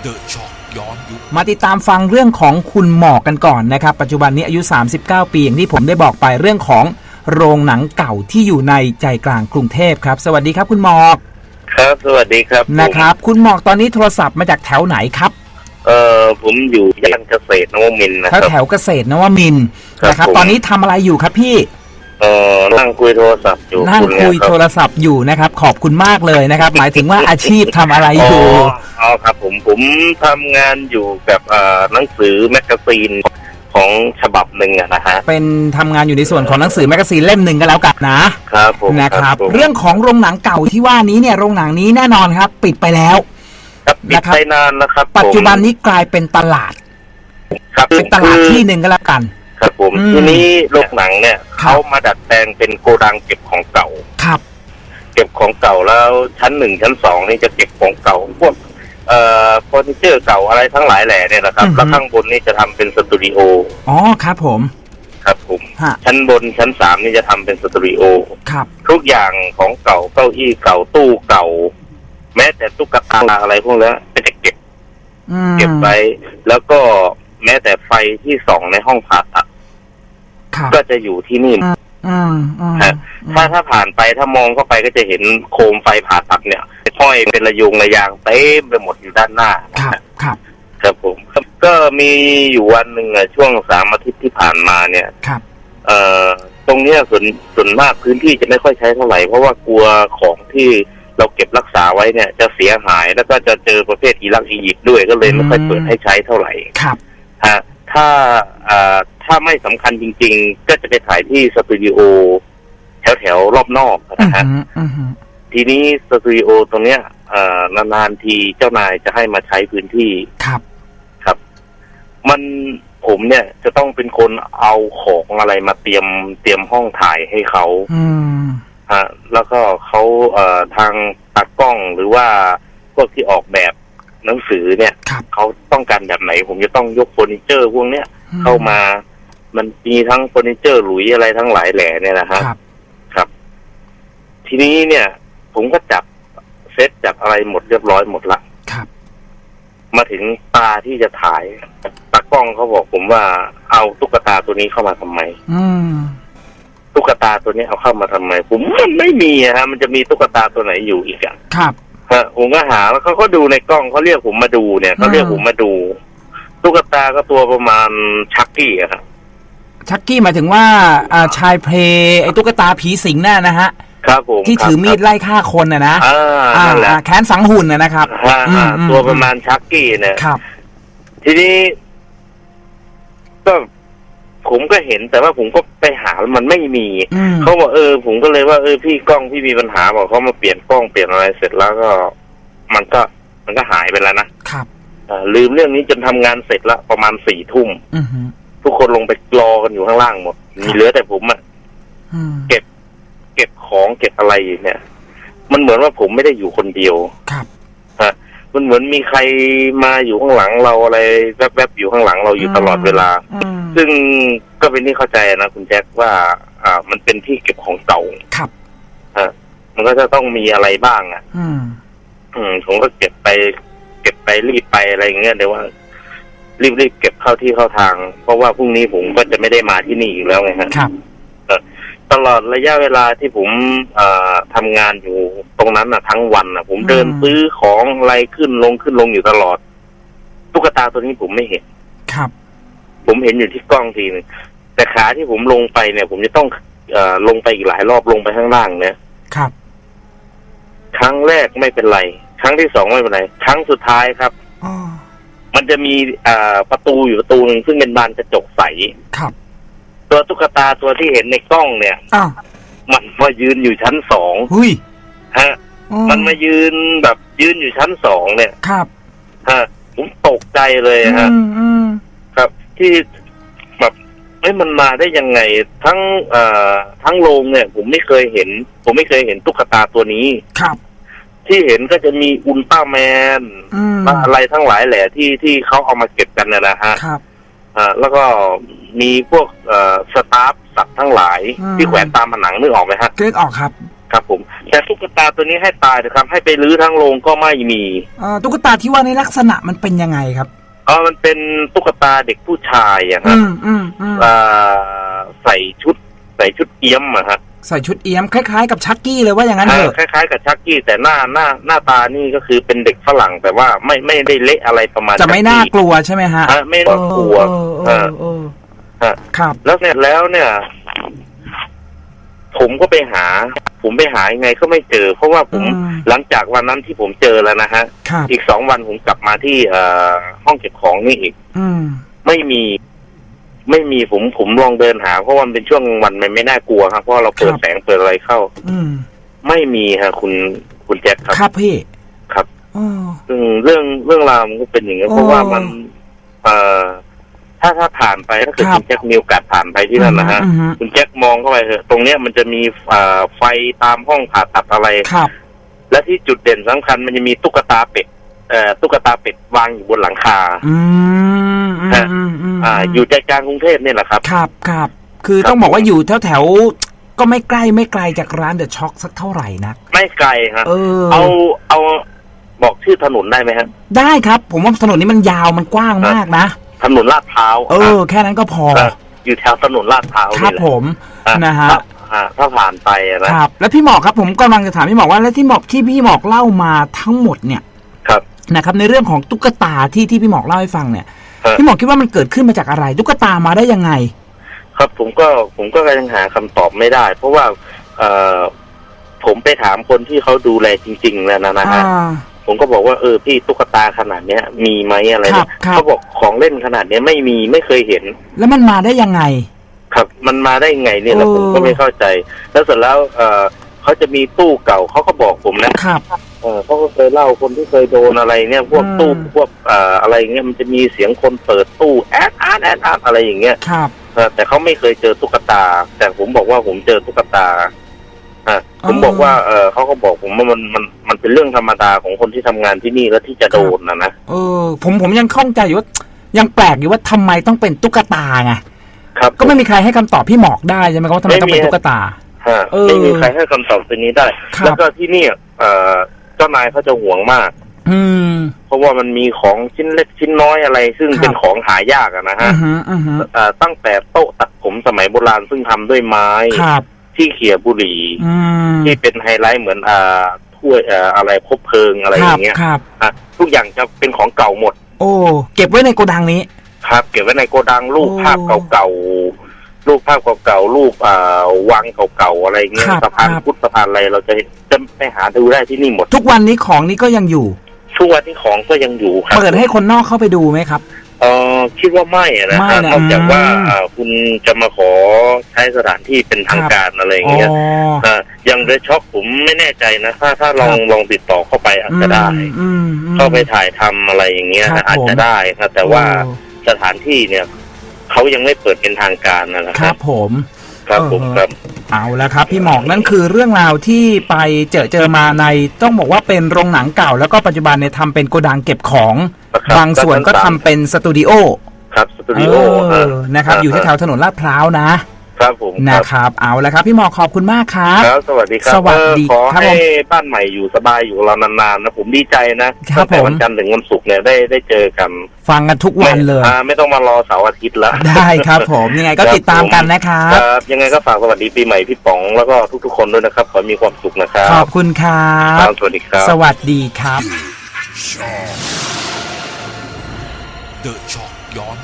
เดอะช็อกย้อนยุคมาติดตามฟังเรื่องของคุณหมอกกันก่อนนะครับ ปัจจุบันนี้อายุ 39 ปีอย่างที่ผมได้บอกไปเรื่องของโรงหนังเก่าที่อยู่ในใจกลางกรุงเทพครับ สวัสดีครับคุณหมอกครับ สวัสดีครับผมนะครับ คุณหมอกตอนนี้โทรศัพท์มาจากแถวไหนครับเอ่อผมอยู่ย่านเกษตรนวมินทร์นะแถควรับ แถวเกษตรนวมินทร์ครับนะครับ ผม ตอนนี้ทำอะไรอยู่ครับพี่ เอ่อนั่งคุยโทรศัพท์อยู่นั่งณเนี่คุยรับโทรศัพท์อยู่นะครับ ขอบคุณมากเลยนะครับ หมายถึงว่าอาชีพทำอะไรอ๋ออยู่ อ๋อครับ ผมผมทำงานอยู่กับเอ่อหนังสือแมกกาซีนของฉบับหนึ่งอะนะฮะเป็นทำงานอยู่ในส่วนของหนังสือแมกกาซีนเล่มหนึ่งก็แล้วกันนะครับผมนะครับ ผมเรื่องของโรงหนังเก่าที่ว่านี้เนี่ยโรงหนังนี้แน่นอนครับ ปิดไปแล้ว ครับปิดนะครับ ไปนานนะครับปัจจุบันผมนี้กลายเป็นตลาดครับเป็นตลาดคือที่หนึ่งก็แล้วกัน ครับผมอืม ทีนี้โรงหนังเนี่ยครับเขามาดัดแปลงเป็นโกดังเก็บของเก่า ครับ เก็บของเก่าแล้วชั้นหนึ่งชั้นสองนี่จะเก็บของเก่าพวกเอ่อเฟอร์นิเจอร์เก่าอะไรทั้งหลายแหล่เนี่ยนะครับอือฮึ แล้วข้างบนนี่จะทำเป็นสตูดิโออ๋อครับผมครับผมฮะชั้นบนชั้นสามนี่จะทำเป็นสตูดิโอครับ ทุกอย่างของเก่าเก้าอี้เก่าตู้เก่า แม้แต่ตุ๊กตาอะไรพวกนี้ก็จะเก็บ อืมเก็บไว้แล้วก็แม้แต่ไฟที่ส่องในห้องผ่าตัด ครับก็จะอยู่ที่นี่อืมอืมฮะถ้าถ้าผ่านไปถ้ามองเข้าไปก็จะเห็นโคมไฟผ่าตัดเนี่ยห้อยเป็นระยงระยางเต็มไปหมดอยู่ด้านหน้าครับครับครับผมก็มีอยู่วันหนึ่งอะช่วงสามอาทิตย์ที่ผ่านมาเนี่ยครับ เอ่อตรงเนี้ยส่วนส่วนมากพื้นที่จะไม่ค่อยใช้เท่าไหร่ เพราะว่ากลัวของที่เราเก็บรักษาไว้เนี่ย จะเสียหายแล้วก็จะเจอประเภทอิรักอียิปต์ด้วยก็เลยไม่ค่อยเปิดให้ใช้เท่าไหร่ครับฮะ ถ้าเอ่อถ้าไม่สำคัญจริง ๆ ก็จะไปถ่ายที่สตูดิโอแถวแถวๆรอบนอกอืนะมฮะอืมทีนี้สตูดิโอตรงเนี้ยเอ่อนานๆทีเจ้านายจะให้มาใช้พื้นที่ครับครับ มันผมเนี่ยจะต้องเป็นคนเอาของอะไรมาเตรียมเตรียมห้องถ่ายให้เขาอืมฮะแล้วก็เขาเอ่อทางตากล้องหรือว่าพวกที่ออกแบบ หนังสือเนี่ยครับเขาต้องการแบบไหน ผมจะต้องยกเฟอร์นิเจอร์พวกเนี้ยเข้ามา มันมีทั้งเฟอร์นิเจอร์หลุยอะไรทั้งหลายแหล่เนี่ยนะฮะครับครับ ทีนี้เนี่ย ผมก็จับเซตจับอะไรหมดเรียบร้อยหมดละครับ มาถึงตาที่จะถ่ายตากล้องเขาบอกผมว่าเอาตุ๊กตาตัวนี้เข้ามาทำไม อืมตุ๊กตาตัวนี้เอาเข้ามาทำไม ผมมันไม่มีอะฮะ มันจะมีตุ๊กตาตัวไหนอยู่อีกอะครับ ฮะผมก็หาแล้วเขาก็ดูในกล้องเขาเรียกผมมาดูเนี่ยเขาเรียกผมมาดู ตุ๊กตาก็ตัวประมาณชักกี้อะครับชักกี้หมายถึงว่าอ่าชายเพลไอ้ตุ๊กตาผีสิงน่ะนะฮะ ครับผมที่ถือมีดครับไล่ฆ่าคนน่ะนะอ่าอ่านั่นแหละอ่าแค้นสังหุ่นน่ะนะครับฮะอืมอ่าอืมตัวประมาณชักกี้เนี่ยครับ ทีนี้ก็ ผมก็เห็นแต่ว่าผมก็ไปหาแล้วมันไม่มีอืมเขาบอกเออ ผมก็เลยว่าเออพี่กล้องพี่มีปัญหาบอกเขามาเปลี่ยนกล้องเปลี่ยนอะไรเสร็จแล้วก็ มันก็มันก็หายไปแล้วนะครับอ่าลืมเรื่องนี้จนทำงานเสร็จแล้วประมาณสี่ทุ่มอือหือทุกคนลงไปรอกันอยู่ข้างล่างหมด มีเหลือแต่ผมอะอืมเก็บของเก็บอะไรอยู่เนี่ย มันเหมือนว่าผมไม่ได้อยู่คนเดียวครับมันเหมือนมีใครมาอยู่ข้างหลังเราอะไรแวบๆอยู่ข้างหลังเราอยู่ตลอดเวลาอืม ซึ่งก็เป็นที่เข้าใจนะคุณแจ็คว่า อ่า มันเป็นที่เก็บของเก่าครับมันก็จะต้องมีอะไรบ้างอะ อืม อืมผมก็เก็บไป เก็บไปรีบไปอะไรอย่างเงี้ยเดี๋ยวว่า รีบรีบเก็บเข้าที่เข้าทาง เพราะว่าพรุ่งนี้ผมก็จะไม่ได้มาที่นี่อีกแล้วไงฮะครับตลอดระยะเวลาที่ผมเอ่อทำงานอยู่ตรงนั้นนะทั้งวันนะผมเดินอืม ซื้อของอะไรขึ้นลงขึ้นลงอยู่ตลอดตุ๊กตาตัวนี้ผมไม่เห็น ครับ ผมเห็นอยู่ที่กล้องทีนึงแต่ขาที่ผมลงไปเนี่ย ผมจะต้องเอ่อลงไปอีกหลายรอบลงไปข้างล่างเนี่ยครับ ครั้งแรกไม่เป็นไร ครั้งที่สองไม่เป็นไร ครั้งสุดท้ายครับ อ๋อ มันจะมีเอ่อประตูอยู่ประตูหนึ่งซึ่งเป็นบานกระจกใส ครับ ตัวตุ๊กตาตัวที่เห็นในกล้องเนี่ย อ้าวมันมายืนอยู่ชั้นสองหุยฮะ อ๋อมันมายืนแบบยืนอยู่ชั้นสองเนี่ย ครับ ฮะ ผมตกใจเลยฮะ อืมอืมครับ ที่แบบเอ้ยมันมาได้ยังไง ทั้งเอ่อทั้งโรงเนี่ย ผมไม่เคยเห็น ผมไม่เคยเห็นตุ๊กตาตัวนี้ ครับ ที่เห็นก็จะมีอุลตร้าแมนอืมอะไรทั้งหลายแหละที่ที่เขาเอามาเก็บกันนะนะฮะ ครับ อ่าแล้วก็มีพวกเอ่อสตาฟสัตว์ทั้งหลาย อืม ที่แขวนตามผนังนึกออกไหมฮะเกรดออกครับครับผม แต่ตุ๊กตาตัวนี้ให้ตายนะครับ ให้ไปรื้อทั้งโรงก็ไม่มี เอ่อตุ๊กตาที่ว่าในลักษณะมันเป็นยังไงครับเออมันเป็นตุ๊กตาเด็กผู้ชายอะคอืรับมอืมอืมอ่าใส่ชุด ใส่ชุดเอี้ยมอะครับใส่ชุดเอี้ยมคล้ายๆกับชักกี้เลยว่าอย่างนั้นเถอะคล้ายๆกับชักกี้แต่หน้าหน้าหน้าตานี่ก็คือเป็นเด็กฝรั่ง แต่ว่าไม่ไม่ได้เละอะไรประมาณจะไม่น่ากลัวใช่ไหมฮะฮะไม่น่ากลัวเออเอฮะอเออฮะครับแล้วเสร็จแล้วเนี่ย ผมก็ไปหา ผมไปหายังไงก็ไม่เจอ เพราะว่าผมอืม หลังจากวันนั้นที่ผมเจอแล้วนะฮะ ครับ อีกสองวันผมกลับมาที่เอ่อห้องเก็บของนี่อีก อืม ไม่มี ไม่มีผมผมลองเดินหา เพราะว่ามันเป็นช่วงวันมันไม่น่ากลัวครับเพราะเราเปิดครับ แสงเปิดอะไรเข้า อืม ไม่มีฮะคุณคุณแจ็คครับ ครับพี่ครับ อ๋อ ซึ่งเรื่องเรื่องราวมันก็เป็นอย่างนี้ยโอ้เพราะว่ามัน เอ่อ ถ้าถ้าผ่านไปถ้าเกิดครับ คุณแจ็คมีโอกาสผ่านไปที่นั่นนะฮะอืมอืมคุณแจ็คมองเข้าไปเถอะตรงเนี้ยมันจะมีเอ่อไฟตามห้องผ่าตัดอะไร ครับ และที่จุดเด่นสำคัญมันจะมีตุ๊กตาเป็ดเอ่อตุ๊กตาเป็ดวางอยู่บนหลังคา อืมอืมอืมอืมอ่า อยู่ใจกลางกรุงเทพเนี่ยแหละครับ ครับครับ คือครับต้องบอกว่าอยู่แถวแถวๆก็ไม่ใกล้ไม่ไกลจากร้านเดอะช็อคสักเท่าไหร่นักไม่ไกลฮะเออ เอาเอาบอกชื่อถนนได้ไหมฮะ ได้ครับ ผมว่าถนนนี้มันยาวมันกว้างมากนะ ถนนลาดพร้าวเออ แค่นั้นก็พออะอยู่แถวถนนลาดพร้าวครับนี่แหละผมอ่นะฮะถ้าอ่าถ้าผ่านไปอะนะครับ แล้วพี่หมอกครับผมกำลังจะถามพี่หมอกว่าแล้วที่หมอกที่พี่หมอกเล่ามาทั้งหมดเนี่ยครับนะครับ ในเรื่องของตุ๊กตาที่ที่พี่หมอกเล่าให้ฟังเนี่ยครับพี่หมอกคิดว่ามันเกิดขึ้นมาจากอะไร ตุ๊กตามาได้ยังไง ครับผมก็ผมก็ยังหาคำตอบไม่ได้ เพราะว่าเอ่อผมไปถามคนที่เขาดูแลจริง ๆ แล้วนะนะฮะอ่า ผมก็บอกว่าเออพี่ตุ๊กตาขนาดเนี้ย มีไหมอะไรครัเนี่บยครับ เขาบอกของเล่นขนาดเนี้ยไม่มีไม่เคยเห็น แล้วมันมาได้ยังไง ครับมันมาได้ไงเนี่ยแล้วเออผมก็ไม่เข้าใจ แล้วเสร็จแล้วเออเขาจะมีตู้เก่าเขาก็บอกผมนะครับ เออเขาก็เคยเล่าคนที่เคยโดนอะไรเนี่ย พวกอืม ตู้พวกเอ่ออะไรเงี้ยมันจะมีเสียงคนเปิดตู้แอดอาร์แอดอาร์อะไรอย่างเงี้ยครับ เออแต่เขาไม่เคยเจอตุ๊กตา แต่ผมบอกว่าผมเจอตุ๊กตา อะผมอ๋อบอกว่าเออเขาก็บอกผมว่ามันมันมันเป็นเรื่องธรรมดาของคนที่ทำงานที่นี่แล้วที่จะโดนนะนะเออ ผมผมยังข้องใจอยู่ว่า ยังแปลกอยู่ว่าทำไมต้องเป็นตุ๊กตาไงครับก็ไม่มีใครให้คำตอบพี่หมอกได้ใช่ไหมครับว่าทำไมต้องเป็นตุ๊กตา ฮะเออไม่มีใครให้คำตอบตัวนี้ได้ ครับ แล้วก็ที่นี่เอ่อเจ้านายเขาจะห่วงมาก อืม เพราะว่ามันมีของชิ้นเล็กชิ้นน้อยอะไร ซึ่งครับ เป็นของหายากอะนะอืฮะอฮึอือฮึเอ่อตั้งแต่โต๊ะตัดผมสมัยโบราณซึ่งทำด้วยไม้ ครับ ที่เขี่ยบุหรี่อืมที่เป็นไฮไลท์เหมือนอ่าถ้วยเอ่ออะไรคบเพลิงอะไรคอรับย่างเงี้ยครับ อะทุกอย่างจะเป็นของเก่าหมด โอ้ เก็บไว้ในโกดังนี้ ครับ เก็บไว้ในโกดังรูปโอ้ภาพเก่าๆรูปภาพเก่าๆรูปอ่าวังเก่าๆอะไรเงี้ยครับสะพานครับ พุทธสะพานอะไรเราจะจะไปหาดูได้ที่นี่หมดทุกวันนี้ของนี้ก็ยังอยู่ทุกวันที่ของก็ยังอยู่ครับเปิดให้คนนอกเข้าไปดูไหมครับ เออคิดว่าไม่อะนะไม่ฮะนะนอกจากว่าอืมอ่าคุณจะมาขอใช้สถานที่เป็นทางครับการอะไรอย่างอ๋อเงี้ย อ่าอย่างเดช็อปผมไม่แน่ใจนะ ถ้าถ้าลองครับลองติดต่อเข้าไปอาจจะได้ อืมอืม เข้าไปถ่ายทำอะไรอย่างเงี้ยครับอาจจะผมได้ครับแต่ว่าโอ้สถานที่เนี่ยเขายังไม่เปิดเป็นทางการนะนะคครัรับบผม ครับผมเออ ครับ เอาละครับ พี่หมอกนั่นคือเรื่องราวที่ไปเจอเจอมาในต้องบอกว่าเป็นโรงหนังเก่า แล้วก็ปัจจุบันเนี่ยทำเป็นโกดังเก็บของครั บบางส่วนก็ทำเป็นสตูดิโอครับสตูดิโอเออนะครับ อยู่ที่แถวถนนลาดพร้าวนะ ครับผมคนะรับครับเอาละครับ พี่หมอกขอบคุณมากครับครับ สวัสดีครับสวัสดีเออขอครับให้ผมบ้านใหม่อยู่สบายอยู่กับเรานานๆนะผมดีใจนะครับตั้งแต่ผมวันจันทร์ถึงวันศุกร์เนี่ยได้ได้เจอกัน ฟังกันทุกวันเลยอ่าไม่ต้องมารอเสาร์อาทิตย์ละได้ครับผมยังไงก็ครับติดตามกันนะครับครับยังไงก็ฝากสวัสดีปีใหม่พี่ป๋องแล้วก็ทุกๆคนด้วยนะครับขอให้มีความสุขนะครัขบอบคุณครัครับบสวัสดีครับ สวัสดีครับ เดอะช็อกย้อน